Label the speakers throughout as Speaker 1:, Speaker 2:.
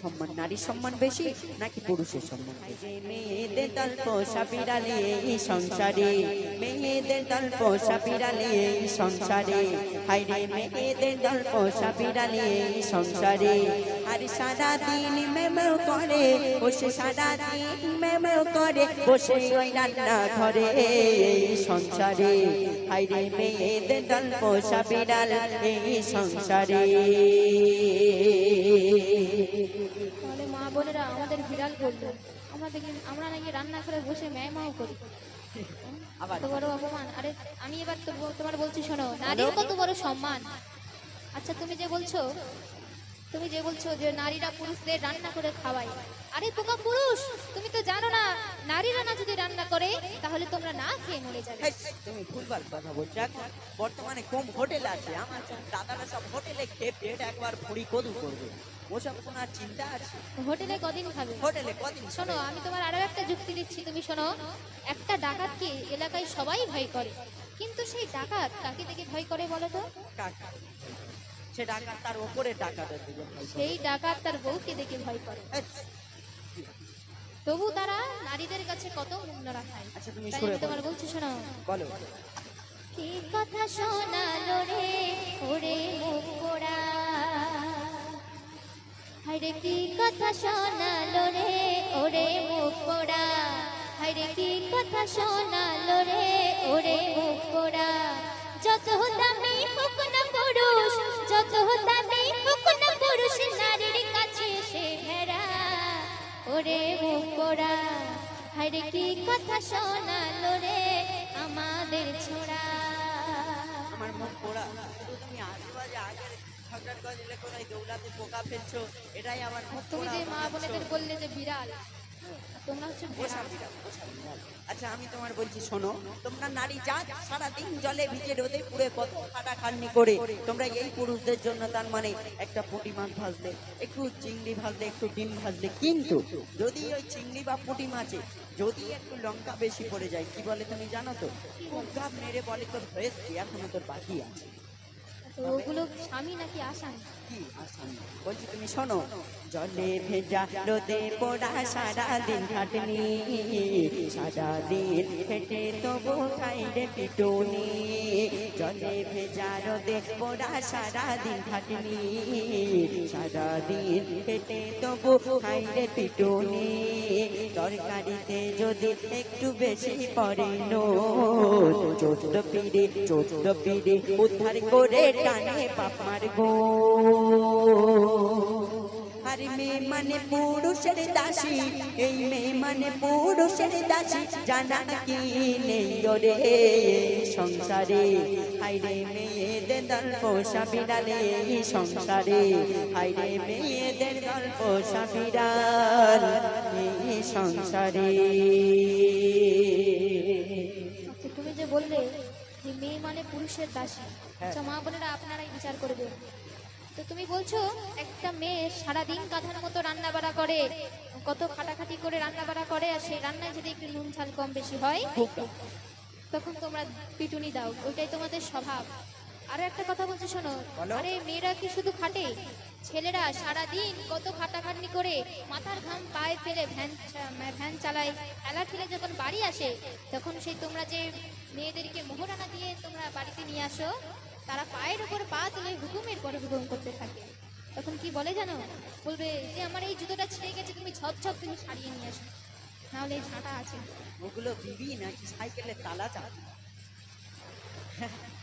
Speaker 1: সম্মান, নারীর সম্মান বেশি নাকি পুরুষের সম্মান? মেয়েদের দল পোষা বিড়ালে এই সংসারে, মেয়েদের দল পোষা বিড়ালে এই সংসারে হাইরে মেয়েদের দল পোষা বিড়ালে এই সংসারে। আর সারা দিন মেমেও করে, বসে সারা দিন মেমেও করে, বসে ওই রান্না ঘরে এই সংসারে। হাইরে মেয়েদের দল পোষা বিড়াল এই সংসারে।
Speaker 2: বিড়াল করল আমাদের আমরা নাকি রান্না করে বসে ম্যামাও করি। কত বড় অপমান। আরে আমি এবার তো তোমার বলছি শোনো নারীর কত বড় সম্মান। আচ্ছা তুমি যে বলছো তুমি যে বলছো যে নারীরা পুরুষদের রান্না করে খাওয়ায়। আরে পোকা পুরুষ তুমি তো জানো না নারীরা না যদি রান্না করে তাহলে তোমরা না খেয়ে মরে যাবে।
Speaker 1: তুমি ভুলভাল কথা বলছো। বর্তমানে কম হোটেল আছে? আমার দাদারা সব হোটেলে খেয়ে পেট একবার ভুড়ি কদু করবে। ওসব শোনার চিন্তা আছে?
Speaker 2: হোটেলে কদিন খাবে
Speaker 1: হোটেলে কদিন
Speaker 2: শোনো আমি তোমার আরও একটা যুক্তি দিচ্ছি তুমি শোনো। একটা ডাকাতকে এলাকায় সবাই ভয় করে কিন্তু সেই ডাকাত কাকে দেখে ভয় করে বলো তো?
Speaker 1: টাকা সে টাকা তার ওপরে টাকা দেবে
Speaker 2: সেই ডাকাত তার বউকে দেখে ভয় করে। তবু তারা নারীদের কাছে কত মূল্য রাখায়।
Speaker 1: আচ্ছা তুমি
Speaker 2: তোমার বলছি শোনো।
Speaker 1: বলো।
Speaker 2: কি কথা শোনালো রে? ওরে মুখ পোড়া হাইরে কি কথা শোনালো রে? ওরে মুখ পোড়া। হাইরে কি কথা শোনালো রে? ওরে মুখ পোড়া। যত দামি হোক না পুরুষ, যত দামি হোক না পুরুষ, নারীর কাছে সে ভেড়া। ওরে মুখ পোড়া। হাইরে কি কথা শোনালো রে? আমাদের ছোড়া।
Speaker 1: আমার মুখ পোড়া। তুমি আজেবাজে আগের গজলে করে দৌলাতে পোকা ফেলছো? এটাই আমার
Speaker 2: তুমি যে মা বোনেদের বললে যে বিড়াল তোমরা হচ্ছে।
Speaker 1: আচ্ছা আমি তোমার বলছি শোনো তোমরা নারী জাত সারাদিন জলে ভিজে রোদে পুড়ে কত খাটাখাটনি করে। তোমরা এই পুরুষদের জন্য তার মানে একটা পুঁটি মাছ ভাজলে একটু চিংড়ি ভাজলে একটু ডিম ভাজলে। কিন্তু যদি ওই চিংড়ি বা পুঁটি মাছে যদি একটু লঙ্কা বেশি পড়ে যায় কি বলে তুমি জানো তো? খুব গাব মেরে বলে তোর হয়েছে এখনও তোর বাকি আছে।
Speaker 2: তো ওগুলো স্বামী নাকি আসান
Speaker 1: বলছি তুমি শোনো, জলে ভেজা রোদে পোড়া সারা দিন খাটনি, সারা দিন হেঁটে তবু খাইরে পিটুনি। জলে ভেজা রোদে পোড়া সারা দিন খাটনি, সারা তবু খাইরে পিটুনি। তরকারিতে যদি একটু বেশি নো চোদ্দ পিড়ে চোদ্দ পিড়ে উদ্ধার করে টানে পাপার গো আর মেয়ে মানে পুরুষের দাসী, এই মেয়ে মানে পুরুষের দাসী, জানা কি নেই ওরে সংসারে? হাইরে মেয়েদের দল পোষা বিড়ালে এই সংসারে। হাইরে মেয়েদের দল পোষা বিড়াল এই সংসারে।
Speaker 2: আচ্ছা তুমি যে বললে যে মেয়ে মানে পুরুষের দাসী
Speaker 1: হ্যাঁ।
Speaker 2: আচ্ছা মা বোনেরা আপনারাই বিচার করবেন তো তুমি বলছো একটা মেয়ে সারাদিন কাঁধার মতো রান্না বাড়া করে কত খাটাখাটি করে রান্না বাড়া করে আর সেই রান্নায় যদি একটু নুন ঝাল কম বেশি হয় তখন তোমরা পিটুনি দাও ওইটাই তোমাদের স্বভাব। আরও একটা কথা বলছি শোনো। আরে মেয়েরা কি শুধু খাটে? ছেলেরা সারা দিন কত খাটাখাটনি করে মাথার ঘাম পায়ে ফেলে ভ্যান ভ্যান চালায়। খেলা খেলে যখন বাড়ি আসে তখন সেই তোমরা যে মেয়েদেরকে মোহরানা দিয়ে তোমরা বাড়িতে নিয়ে আসো তারা পায়ের উপর পা তুলে হুকুমের পরে হুকুম করতে থাকে। তখন কি বলে জানো? বলবে যে আমার এই জুতোটা ছিঁড়ে গেছে তুমি ঝপ ঝপ তুমি সারিয়ে নিয়ে আসো। নাহলে ঝাঁটা আছে।
Speaker 1: ওগুলো বিবি নাকি সাইকেলের তালা চাবি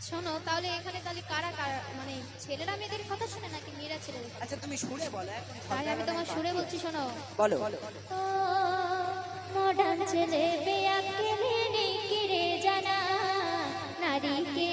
Speaker 2: শোনো তাহলে এখানে তাহলে কারা কারা মানে ছেলেরা মেয়েদের কথা শুনে নাকি মেয়েরা ছেলেদের
Speaker 1: আচ্ছা তুমি সুরে বলো এখন
Speaker 2: তাই আমি তোমার সুরে বলছি শোনো।
Speaker 1: বলো।
Speaker 2: মডার্ন ছেলে বেয়াকেলে নেই কিরে জানা নারীকে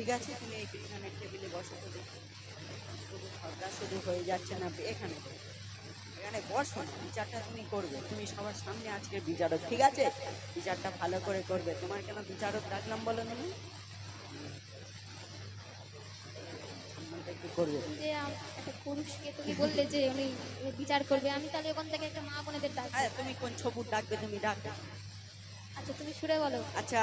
Speaker 1: ঠিক আছে? তুমি এই পিছনের টেবিলে বসো তো। শুধু ঝগড়া শুধু হয়ে যাচ্ছে না এখানে এখানে বসো না বিচারটা তুমি করবে। তুমি সবার সামনে আজকে বিচারক ঠিক আছে? বিচারটা ভালো করে করবে। তোমার কেন বিচারক ডাকলাম বলো তুমি?
Speaker 2: যে একটা পুরুষকে তুমি বললে যে উনি বিচার করবে আমি তাহলে ওখান থেকে একটা মা বোনেদের ডাক
Speaker 1: হ্যাঁ তুমি কোন ছবুর ডাকবে তুমি?
Speaker 2: আচ্ছা তুমি সুরে বলো।
Speaker 1: আচ্ছা।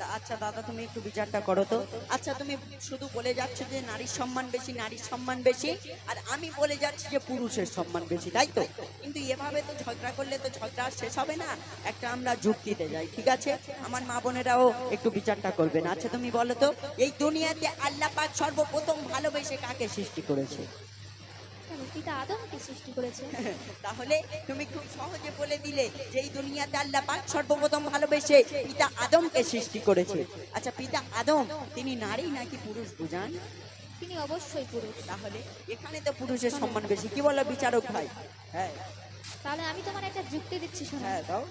Speaker 1: আচ্ছা দাদা, তুমি একটু বিচারটা করো তো। আচ্ছা তুমি শুধু বলে যাচ্ছ যে নারীর সম্মান বেশি, নারীর সম্মান বেশি, আর আমি বলে যাচ্ছি যে পুরুষের সম্মান বেশি, তাই তো? কিন্তু এভাবে তো ঝগড়া করলে তো ঝগড়া শেষ হবে না। একটা আমরা যুক্তিতে যাই, ঠিক আছে? আমার মা বোনেরাও একটু বিচারটা করবেন আচ্ছা তুমি বলো তো, এই দুনিয়াতে আল্লাহ পাক সর্বপ্রথম ভালোবেসে কাকে সৃষ্টি করেছে?
Speaker 2: পিতা আদমকে সৃষ্টি করেছে।
Speaker 1: তাহলে তুমি খুব সহজে বলে দিলে যে এই দুনিয়াতে আল্লাহ পাক সর্বপ্রথম ভালোবেসে পিতা আদমকে সৃষ্টি করেছে। আচ্ছা পিতা আদম তিনি নারী নাকি পুরুষ বুঝান?
Speaker 2: তিনি অবশ্যই পুরুষ।
Speaker 1: তাহলে এখানে তো পুরুষের সম্মান বেশি। কি বলো বিচারক ভাই? হ্যাঁ।
Speaker 2: তাহলে আমি তোমার একটা যুক্তি দিচ্ছি শোনো।
Speaker 1: হ্যাঁ দাও।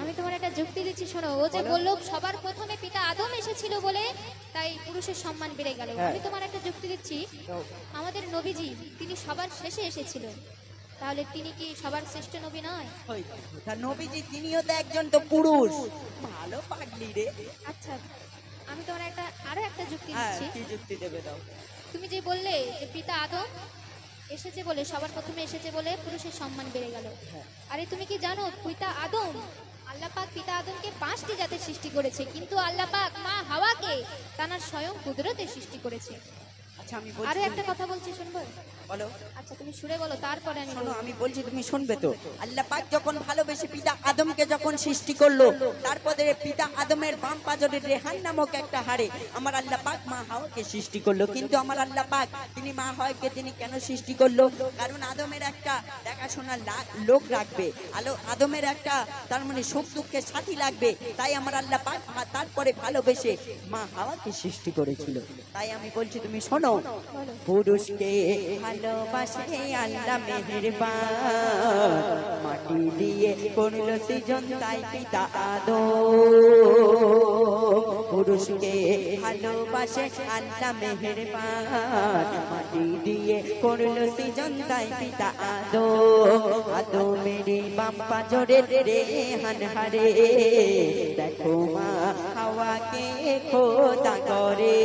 Speaker 2: আমি তোমার একটা যুক্তি দিচ্ছি শোনো। ও যে
Speaker 1: বলো।
Speaker 2: বলল সবার প্রথমে পিতা আদম এসেছিল বলে তাই পুরুষের সম্মান বেড়ে গেল।
Speaker 1: হ্যাঁ।
Speaker 2: আমি তোমার একটা যুক্তি দিচ্ছি। আমাদের নবীজি তিনি সবার শেষে এসেছিল তাহলে তিনি কি সবার শ্রেষ্ঠ নবী নয়?
Speaker 1: নবীজি তিনিও তো একজন তো পুরুষ। ভালো পাগলি রে।
Speaker 2: আচ্ছা আমি তোমার একটা আরও একটা যুক্তি
Speaker 1: হ্যাঁ
Speaker 2: দিচ্ছি।
Speaker 1: কি যুক্তি দেবে দাও।
Speaker 2: তুমি যে বললে যে পিতা আদম এসেছে বলে সবার প্রথমে এসেছে বলে পুরুষের সম্মান বেড়ে গেল।
Speaker 1: হ্যাঁ।
Speaker 2: আরে তুমি কি জানো পিতা আদম আল্লাহ পাক পিতা আদমকে পাঁচটি জাতের সৃষ্টি করেছে কিন্তু আল্লাপাক মা হাওয়াকে তানার স্বয়ং কুদরতে সৃষ্টি করেছে।
Speaker 1: আচ্ছা আমি আরও
Speaker 2: একটা কথা বলছি শুনব?
Speaker 1: বলো।
Speaker 2: আচ্ছা তুমি সুরে বলো তারপরে আমি
Speaker 1: শোনো আমি বলছি তুমি শুনবে তো। আল্লাহ পাক যখন ভালোবেসে পিতা আদমকে যখন সৃষ্টি করল তারপরে পিতা আদমের বাম রেহান নামক একটা আমার আল্লাহ পাক মা হাওয়াকে সৃষ্টি করল। কিন্তু আমার আল্লাহ পাক তিনি মা হাওয়াকে তিনি কেন সৃষ্টি করল? কারণ আদমের একটা দেখাশোনার লোক রাখবে। আলো আদমের একটা তার মানে সুখ দুঃখের সাথী লাগবে। তাই আমার আল্লাহ পাক তারপরে ভালোবেসে মা হাওয়াকে সৃষ্টি করেছিল। তাই আমি বলছি তুমি শোনো পুরুষকে ভালোবাসে আল্লাহ মেহেরবান। মাটি দিয়ে করল সৃজন, তাই পিতা আদো পুরুষকে ভালোবাসে আল্লাহ মেহেরবান। মাটি দিয়ে করল সৃজন, তাই পিতা আদো আদো মেরে বাম্পা জোরে রে হান হারে। দেখো মা হাওয়াকে খোদা করে।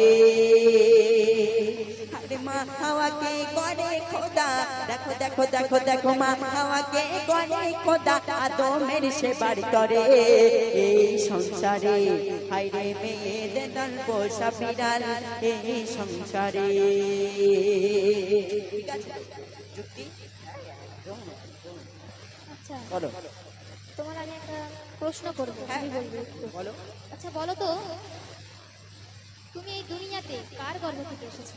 Speaker 1: মা হাওয়াকে করে খোদা। দেখো দেখো দেখো দেখো মা হাওয়াকে করে খোদা। আদমের সেবার করে এই সংসারে। হাইরে মেয়েদের দল পোষা এই সংসারে। ঠিক আছে? যুক্তি?
Speaker 2: আচ্ছা
Speaker 1: বলো।
Speaker 2: তোমার আগে একটা প্রশ্ন করব
Speaker 1: হ্যাঁ,
Speaker 2: তুমি বলবে?
Speaker 1: বলো।
Speaker 2: আচ্ছা বলো তো তুমি এই দুনিয়াতে কার গর্ভ থেকে এসেছ?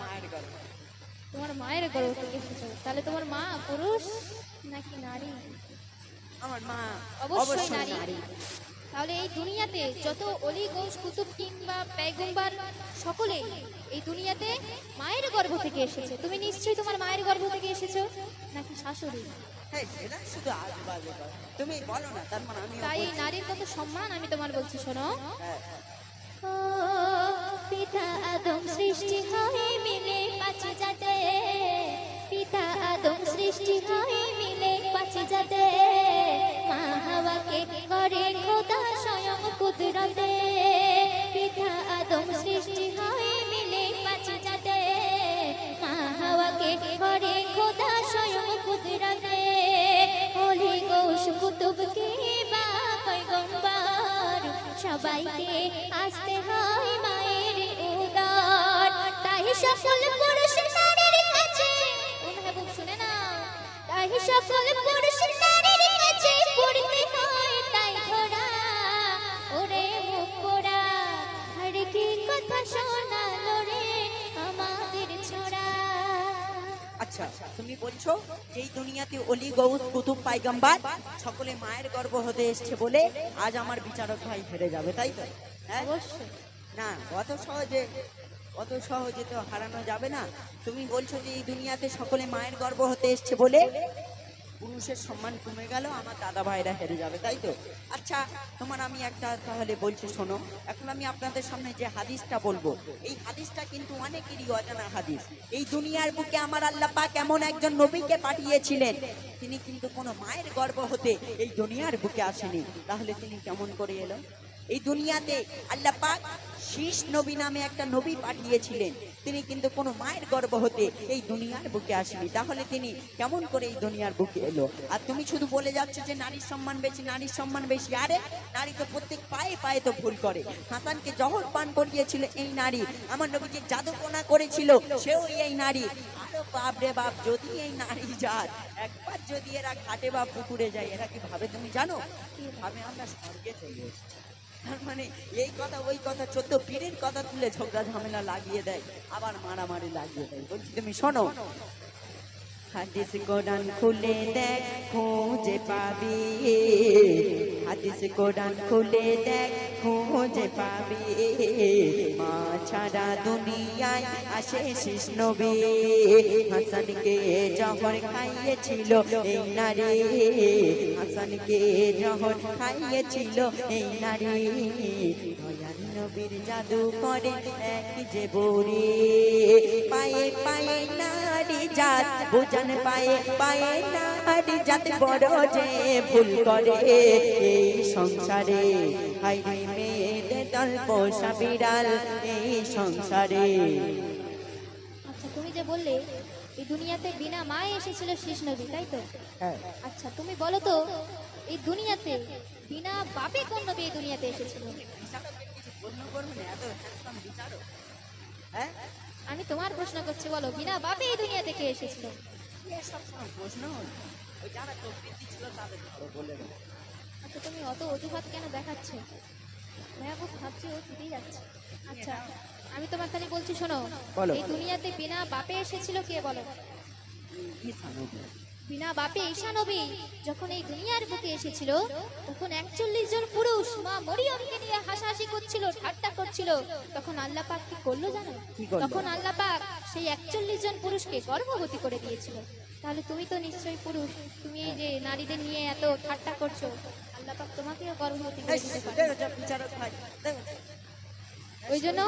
Speaker 1: মায়ের
Speaker 2: তোমার মায়ের গর্ভ থেকে এসেছ। তাহলে তোমার মা পুরুষ নাকি নারী?
Speaker 1: আমার মা
Speaker 2: অবশ্যই নারী। তাহলে এই দুনিয়াতে যত অলি গৌস কুতুব কিংবা পেগম্বার সকলে এই দুনিয়াতে মায়ের গর্ভ থেকে এসেছে। তুমি নিশ্চয়ই তোমার মায়ের গর্ভ থেকে এসেছ নাকি শাশুড়ি?
Speaker 1: হ্যাঁ। তুমি বলো না তার মানে আমি
Speaker 2: তাই নারীর কত সম্মান আমি তোমার বলছি শোনো।
Speaker 1: হ্যাঁ
Speaker 2: ও পিতা আদম সৃষ্টি হয় মিলে পাঁচ জাতে। পিতা আদম সৃষ্টি হয় মিলে পাঁচ জাতে। মা হাওয়াকে করে খোদা স্বয়ং কুদরতে। পিতা আদম সৃষ্টি হয় মিলে পাঁচ জাতে। মা হাওয়াকে করে খোদা স্বয়ং কুদরতে। ওলি গৌস কুতুব কি বা পয়গম্বর, সবাইকে আসতে
Speaker 1: দুনিয়াতে অলি গৌস কুতুব পাইগাম্বার সকলে মায়ের গর্ব হতে এসছে বলে আজ আমার বিচারক ভাই হেরে যাবে তাই তো? হ্যাঁ?
Speaker 2: অবশ্যই।
Speaker 1: না অত সহজে অত সহজে তো হারানো যাবে না। তুমি বলছো যে এই দুনিয়াতে সকলে মায়ের গর্ব হতে এসছে বলে পুরুষের সম্মান কমে গেল, আমার দাদা ভাইরা হেরে যাবে, তাই তো? আচ্ছা তোমার আমি একটা তাহলে বলছি, শোনো। এখন আমি আপনাদের সামনে যে হাদিসটা বলব, এই হাদিসটা কিন্তু অনেকেরই অজানা হাদিস। এই দুনিয়ার বুকে আমার আল্লাহ পাক এমন একজন নবীকে পাঠিয়েছিলেন, তিনি কিন্তু কোনো মায়ের গর্ব হতে এই দুনিয়ার বুকে আসেনি। তাহলে তিনি কেমন করে এলো? এই দুনিয়াতে আল্লাহ পাক শীষ নবী নামে একটা নবী পাঠিয়েছিলেন। তিনি কিন্তু কোনো মায়ের গর্ব হতে এই দুনিয়ার বুকে আসেনি। তাহলে তিনি কেমন করে এই দুনিয়ার বুকে এলো? আর তুমি শুধু বলে যাচ্ছ যে নারীর সম্মান বেশি, নারীর সম্মান বেশি। আরে, নারী তো প্রত্যেক পায়ে পায়ে তো ভুল করে। হাসানকে জহর পান করিয়েছিল এই নারী। আমার নবী যে জাদুপনা করেছিল, সেও এই নারী। বাপ রে বাপ, যদি এই নারী যার, একবার যদি এরা ঘাটে বা পুকুরে যায়, এরা কি ভাবে তুমি জানো? কি ভাবে আমরা স্বর্গে চলে এসেছি? তার মানে এই কথা, ওই কথা চোদ্দ পীরের কথা তুলে ঝগড়া ঝামেলা লাগিয়ে দেয়, আবার মারামারি লাগিয়ে দেয়। বলছি, তুমি শোনো। হাদিস কোরআন খুলে দেখ, খুঁজে পাবি। হাদিস কোরআন খুলে দেখ, খুঁজে পাবি। মা ছাড়া দুনিয়ায় আসে শিস নবী। হাসানকে জহর খাইয়েছিল এই নারী। হাসানকে জহর খাইয়েছিল এই নারী। দয়াল নবীর জাদু করে এক যে বড়ি। পায়ে পায়ে নারী জাত বুঝান পায়ে পায়ে নারী জাত বড় যে ভুল করে। এই সংসারে হাইরে মেয়েদের দল পোষা বিড়াল এই সংসারে।
Speaker 2: আচ্ছা তুমি যে বললে এই দুনিয়াতে বিনা মায়ে এসেছিল শেষ নবী তাই তো?
Speaker 1: হ্যাঁ।
Speaker 2: আচ্ছা তুমি বলো তো এই দুনিয়াতে বিনা বাপে কোন নবী এই দুনিয়াতে এসেছিল?
Speaker 1: বিচারক। হ্যাঁ?
Speaker 2: আমি তোমার প্রশ্ন করছি বলো বিনা বাপে এই দুনিয়া থেকে এসেছিল।
Speaker 1: প্রশ্ন
Speaker 2: আচ্ছা তুমি অত অজুহাত কেন দেখাচ্ছ? খুব ভাবছি ও ছুটেই যাচ্ছে। আচ্ছা আমি তোমার খালি বলছি শোনো এই দুনিয়াতে বিনা বাপে এসেছিল কে বলো। বিনা বাপে ঈশা নবী যখন এই দুনিয়ার বুকে এসেছিল তখন একচল্লিশ জন পুরুষ মা মরিয়মকে নিয়ে হাসাহাসি করছিল ঠাট্টা করছিল। তখন আল্লাহ পাক কি করল জানো? তখন আল্লাহ পাক সেই একচল্লিশ জন পুরুষকে গর্ভবতী করে দিয়েছিল। তাহলে তুমি তো নিশ্চয়ই পুরুষ তুমি এই যে নারীদের নিয়ে এত ঠাট্টা করছ আল্লাহ পাক তোমাকেও গর্ভবতী করে দিতে পারে। ওই জন্য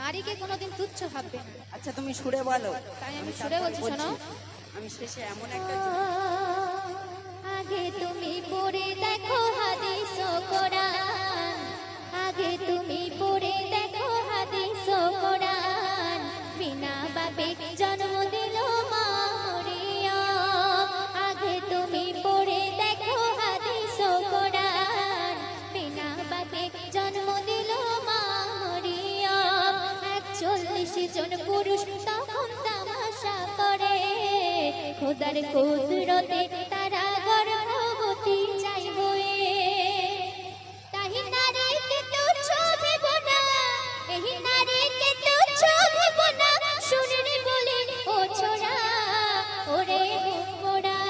Speaker 2: নারীকে কোনোদিন তুচ্ছ ভাববে
Speaker 1: আচ্ছা তুমি সুরে বলো।
Speaker 2: তাই আমি সুরে বলছি, শোনো।
Speaker 1: আমি শেষে এমন একটা
Speaker 2: আগে তুমি পড়ে দেখো হাদিস কোরআন। আগে তুমি পড়ে দেখো হাদিস খোদার কুদরতে তারা গর্ভবতী চাইব তাহি নারীকে তুচ্ছ ভেব না এই নারীকে তুচ্ছ ভেব না শুনরে বলে ও ছোড়া, ওরে মোড়া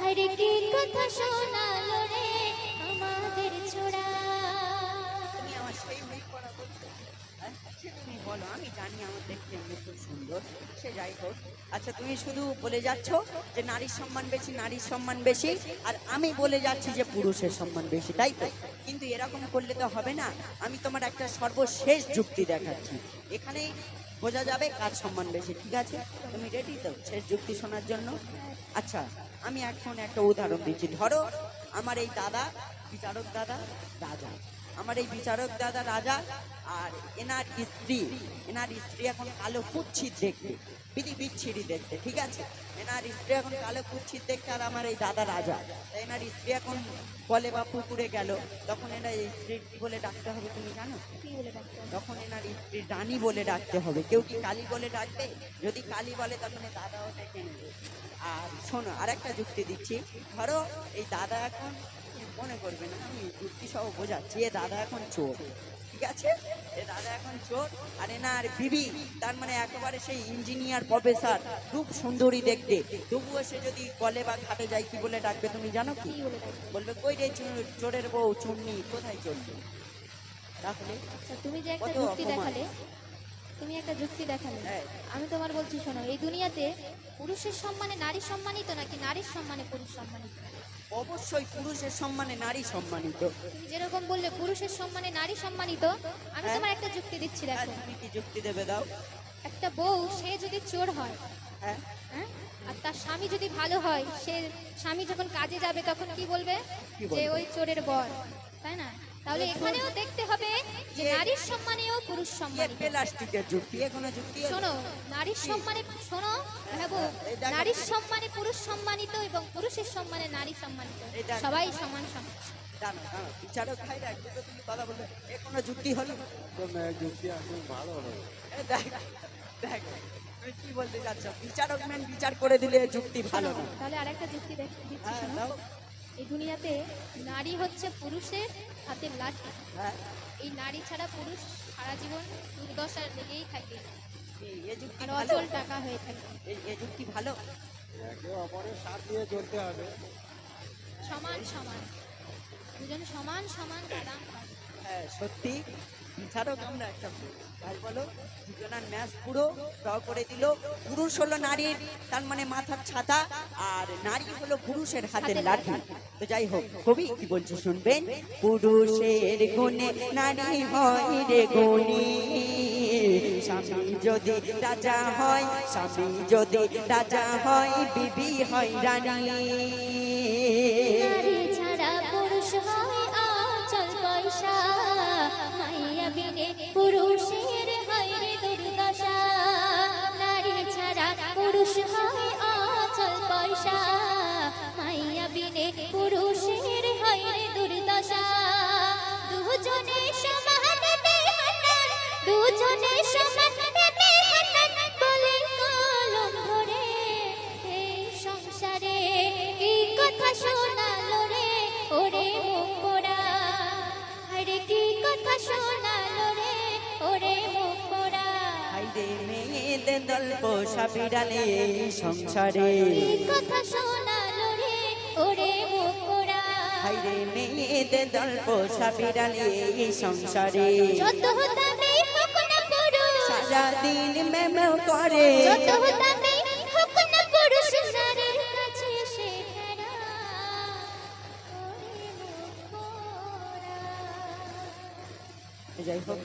Speaker 2: হরে কি কথা শোনালো রে আমাদের ছোড়া
Speaker 1: তুমি আমার সেই মেয়ে করা বলছো হ্যাঁ? আমি জানি আমার দেখতে খুব সুন্দর, সে যাই হোক আচ্ছা তুমি শুধু বলে যাচ্ছ যে নারীর সম্মান বেশি, নারীর সম্মান বেশি, আর আমি বলে যাচ্ছি যে পুরুষের সম্মান বেশি, তাই তো? কিন্তু এরকম করলে তো হবে না। আমি তোমার একটা সর্বশেষ যুক্তি দেখাচ্ছি। এখানে বোঝা যাবে কার সম্মান বেশি, ঠিক আছে? তুমি রেডি তো শেষ যুক্তি শোনার জন্য? আচ্ছা আমি এখন একটা উদাহরণ দিচ্ছি। ধরো, আমার এই দাদা বিচারক দাদা, রাজা। আমার এই বিচারক দাদা রাজা আর এনার স্ত্রী এনার স্ত্রী এখন কালো কুচ্ছিত দেখতে বিধি বিচ্ছিরি দেখতে ঠিক আছে? এনার স্ত্রী এখন কালো কুচ্ছিত দেখতে আর আমার এই দাদা রাজা। এনার স্ত্রী এখন বলে বা পুকুরে গেল। তখন এনার স্ত্রী কি বলে ডাকতে হবে তুমি জানো? তখন এনার স্ত্রী রানী বলে ডাকতে হবে। কেউ কি কালী বলে ডাকবে? যদি কালী বলে তখন এই দাদাও ডেকে নেবে। আর শোনো আর একটা যুক্তি দিচ্ছি। ধরো এই দাদা এখন মনে করবে না আমি যুক্তি সহ বোঝাচ্ছি। এ দাদা এখন চোর ঠিক আছে? এ দাদা এখন চোর আর এনার বিবি তার মানে একেবারে সেই ইঞ্জিনিয়ার প্রফেসর খুব সুন্দরী দেখতে। তবুও সে যদি কলে বা ঘাটে যায় কি বলে ডাকবে তুমি জানো কি?
Speaker 2: কি বলে
Speaker 1: বলবে কই রে চোরের বউ চুন্নি কোথায় চলবে তাহলে
Speaker 2: আচ্ছা তুমি যে একটা যুক্তি দেখালে তুমি একটা যুক্তি দেখালে
Speaker 1: হ্যাঁ।
Speaker 2: আমি তোমার বলছি শোনো এই দুনিয়াতে পুরুষের সম্মানে নারী সম্মানিত নাকি নারীর সম্মানে পুরুষ সম্মানিত
Speaker 1: অবশ্যই পুরুষের সম্মানে নারী সম্মানিত।
Speaker 2: তুমি যেরকম বললে পুরুষের সম্মানে নারী সম্মানিত আমি
Speaker 1: হ্যাঁ।
Speaker 2: তোমার একটা যুক্তি দিচ্ছি
Speaker 1: আর
Speaker 2: দেখো।
Speaker 1: তুমি কি যুক্তি দেবে দাও।
Speaker 2: একটা বউ সে যদি চোর হয়
Speaker 1: হ্যাঁ।
Speaker 2: হ্যাঁ? আর তার স্বামী যদি ভালো হয় সে স্বামী যখন কাজে যাবে তখন কি বলবে? যে ওই চোরের বর তাই না? তাহলে এখানেও দেখতে হবে যে নারীর সম্মানেও পুরুষ
Speaker 1: এ
Speaker 2: সম্মানিত
Speaker 1: প্লাস্টিকের যুক্তি এ যুক্তি
Speaker 2: শোনো নারীর সম্মানে শোনো ভাবো নারীর সম্মানে পুরুষ সম্মানিত এবং পুরুষের সম্মানে নারী সম্মানিত। সবাই সমান সমান।
Speaker 1: দাঁড়াও, দাঁড়াও, বিচারক ভাই রাখবে তুমি কথা বলবে এ কোনো যুক্তি হলো?
Speaker 3: যুক্তি একদম ভালো হলো
Speaker 1: দেখ দেখ তুমি কি বলতে চাচ্ছ? বিচারক ম্যান বিচার করে দিলে যুক্তি ভালো
Speaker 2: তাহলে আরেকটা যুক্তি দেখ- দিচ্ছি
Speaker 1: হ্যাঁ
Speaker 2: এই দুনিয়াতে নারী হচ্ছে পুরুষের হাতের লাঠি।
Speaker 1: হ্যাঁ।
Speaker 2: এই নারী ছাড়া পুরুষ সারা জীবন দুর্দশা লেগেই থাকে। আর অচল টাকা হয়ে থাকে।
Speaker 1: এই এ যুক্তি ভালো?
Speaker 3: একে অপরের সাথ নিয়ে চলতে হবে।
Speaker 2: সমান সমান। দুজন সমান সমান দাম
Speaker 1: হ্যাঁ সত্যি। বিচারক আমরা একটা। তাই বলো দুজনার ম্যাচ পুরো ড্র করে দিল। পুরুষ হলো নারীর তার মানে মাথার ছাতা আর নারী হলো পুরুষের হাতের লাঠি। তো যাই হোক কবি কি বলছে শুনবেন? পুরুষের গুণে নারী হয় রে গুণী। স্বামী যদি রাজা হয় স্বামী যদি রাজা হয় বিবি হয় রানী। হাইরে মেয়েদের দল পোষা বিড়ালে এই সংসারে
Speaker 2: কথা শোনালো রে ওরে পোড়া
Speaker 1: হাইরে মেয়েদের দল পোষা বিড়ালে এই সংসারে।
Speaker 2: যত দামি হোক না পুরুষ
Speaker 1: সারাদিন ম্যামেও করে।
Speaker 2: যত দামি হোক না পুরুষ নারীর কাছে সে ভেড়া ওরে মুখ পোড়া
Speaker 1: যাই হোক